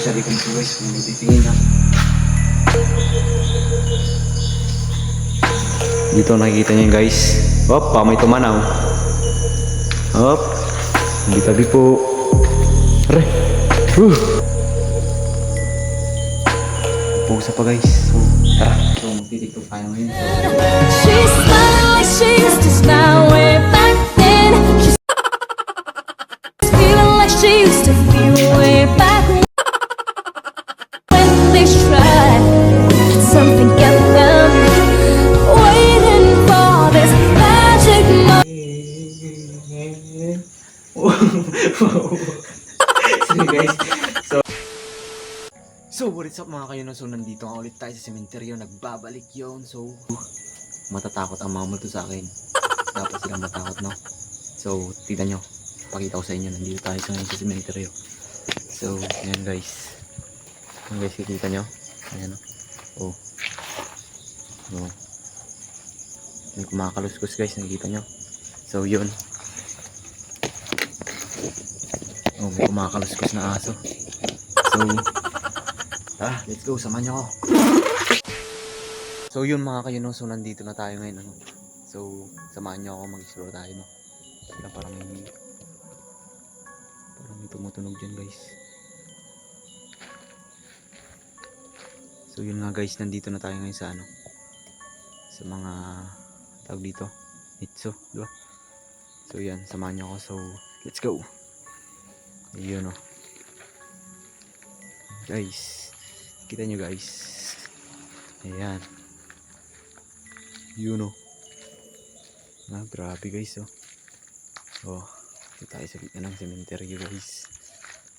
Sa likod ko guys, kung may titingin na. Dito nakikita niyo yun, guys. Hop, pa may tumanaw. Hop. Hindi tabi po. Aray. Huh. Pusa pa guys. So, tara. So, magtitiktok tayo ngayon. So, She's smiling like she used to smile way back so what is up mga kayo? So nandito nga ulit tayo sa sementeryo. Nagbabalik yon So, matatakot ang mga multo sa akin. Dapat silang matakot no? So, tignan nyo. Pakita ko sa inyo. Nandito tayo sa ngayon sa sementeryo. So, ayan guys. Ayan guys, kikita nyo. Ayan o. Oh. Oh. May kumakaluskus guys. Nakikita nyo. So, yun. Oh, may kumakaluskus na aso. So, tara, let's go. Samahan niyo ako. So, yun mga kayo, no? So, nandito na tayo ngayon, ano? So, samahan niyo ako. Mag-explore tayo, no? Kaya parang may... Parang may tumutunog dyan, guys. So, yun nga, guys. Nandito na tayo ngayon sa, ano? Sa mga... Tawag dito. Itso, di? So, yan. Samahan niyo ako. So, let's go. Ayun oh. Guys. Kita nyo guys. Ayan. Yun oh. Ah, grabe guys oh. Oh. Ito tayo sa gitna ng cemetery guys.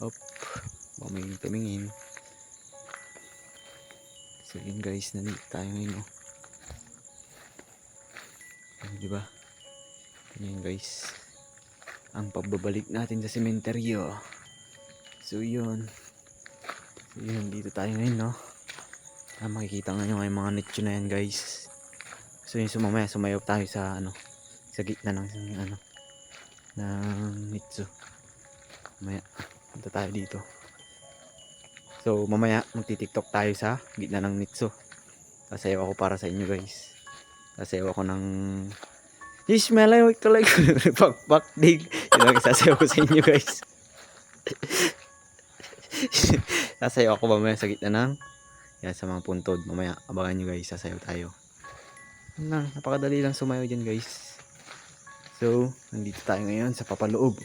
Hop. Mamingin tumingin. So yun guys. Nandito tayo ngayon oh. Ano diba? Ganyan guys ang pagbabalik natin sa sementeryo. So yun. Yun, dito tayo ngayon, no? Ah, makikita nga nyo yung mga nicho na yan, guys. So yun, sumamaya, sumayaw tayo sa, ano, sa gitna ng, ano, ng nicho. Mamaya, punta tayo dito. So, mamaya, magti-tiktok tayo sa gitna ng nicho. Sasayaw ako para sa inyo, guys. Sasayaw ako ng Ismail ay tulay ko pakpak dig. Yun ang sasayaw ko sa inyo guys. Sasayaw ako mamaya sa gitna ng yan sa mga puntod. Mamaya abangan nyo guys. Sasayaw tayo. Lang. Napakadali lang sumayaw dyan guys. So, nandito tayo ngayon sa papaloob.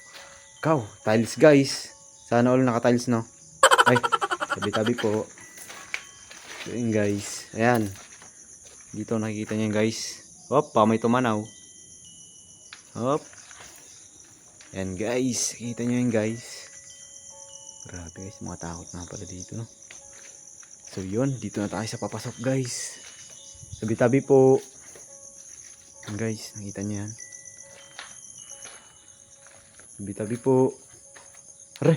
Kaw, tiles guys. Sana all naka-tiles no. Ay, tabi-tabi po. So yun guys. Ayan. Dito nakikita nyo guys. Hop, may tumanaw. Hop. Yan guys. Kita nyo yun guys. Grabe guys. Mga takot na pala dito. No? So yun. Dito na tayo sa papasok guys. Tabi-tabi po. Yan guys. Nakita nyo yan. Tabi-tabi po. Aray.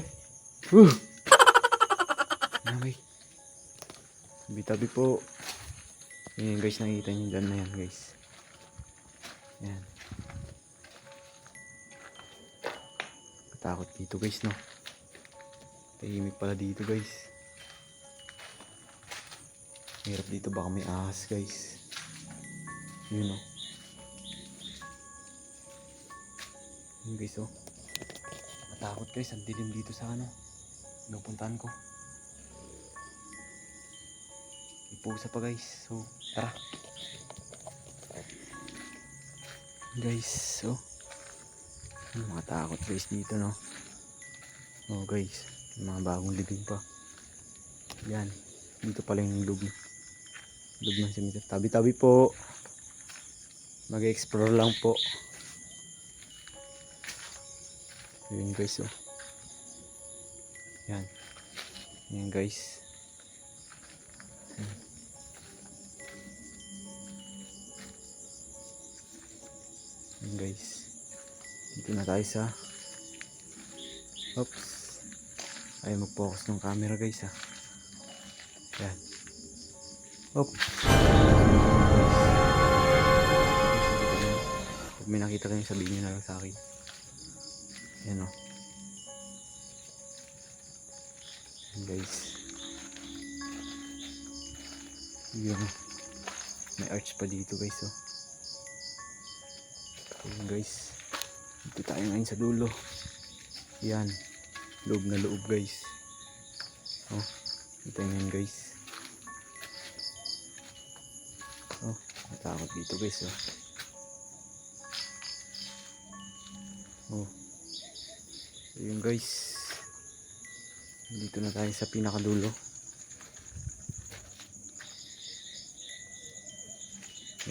Uh. Namay. Tabi-tabi po. Yan guys. Nakita nyo dyan na yan guys. Yan. Takot dito guys no. Tahimik pala dito guys. Hirap dito baka may ahas guys. Yun no. Yun guys oh. Matakot guys. Ang dilim dito sa ano. Pinupuntahan ko. Pusa pa guys. So tara. Guys, oh. Yung mga guys dito no. Oh guys, mga bagong libing pa. Yan. Dito pala yung loob. Loob ng cemetery. Tabi-tabi po. Mag-explore lang po. Yun guys oh. Yan. Yan guys. Yan guys. Dito na tayo sa Oops. Ayaw mag-focus ng camera guys ha. Yan. Op. Pag may nakita kayo sabihin nyo na lang sa akin. Yan o. Yan, guys. Yun. May arch pa dito guys oh. Ayun guys. Dito tayo ngayon sa dulo. Yan. Loob na loob guys. Oh. Kita nyo guys. Oh. Natakot dito guys oh. Oh. Ayun guys. Dito na tayo sa pinakadulo.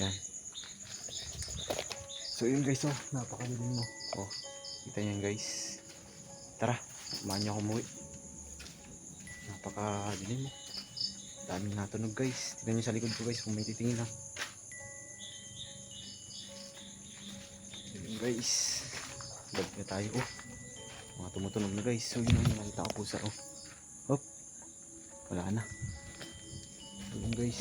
Yan. So yun guys oh, napakadilim mo. Oh, kita niyan guys. Tara, samahan niyo ako umuwi. Napakadilim mo. Daming natunog guys. Tignan niyo sa likod ko guys kung may titingin lang. Yun guys. Balik na tayo oh. Mga tumutunog na guys. So yun yung nakita ko pusa oh. Hop. Wala na. So yun guys.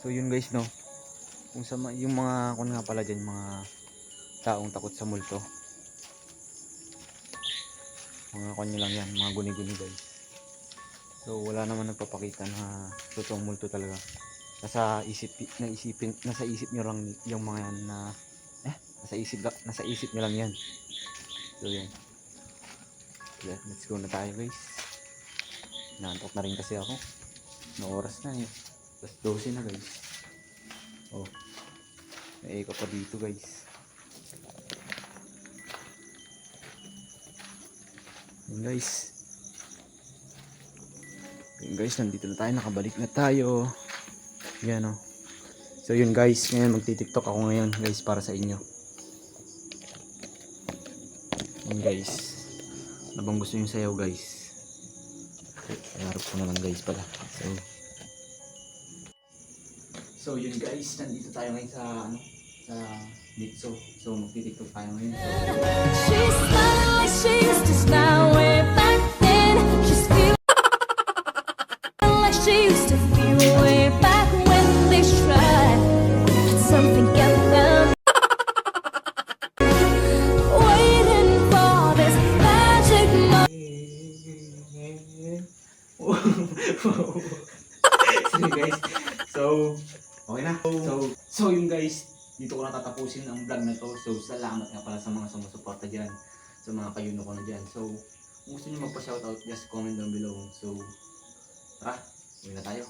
So yun guys no. Kung sa yung mga kung nga pala diyan mga taong takot sa multo. Mga konyo lang yan, mga guni-guni guys. So wala naman nagpapakita na totoong multo talaga. Nasa isip na isipin nasa isip niyo lang yung mga yan na eh nasa isip nasa isip niyo lang yan. So yan. Yeah, let's go na tayo guys. Nantok na rin kasi ako. No oras na eh. Tapos 12 na guys. Oh. May eka pa dito guys. Yun guys. Yun guys, nandito na tayo. Nakabalik na tayo. Yan oh. So yun guys, ngayon magti-tiktok ako ngayon guys para sa inyo. Yun guys. Ano bang gusto yung sayaw guys? Iharap ko na lang guys pala. So, So yun guys, nandito tayo ngayon sa ano sa Nitso. So magti-tiktok tayo ngayon. She's smiling like dito ko na tatapusin ang vlog na to. So salamat nga pala sa mga sumusuporta diyan, sa mga kayuno ko na diyan. So kung gusto niyo magpa-shoutout, just comment down below. So tara, uwi na tayo.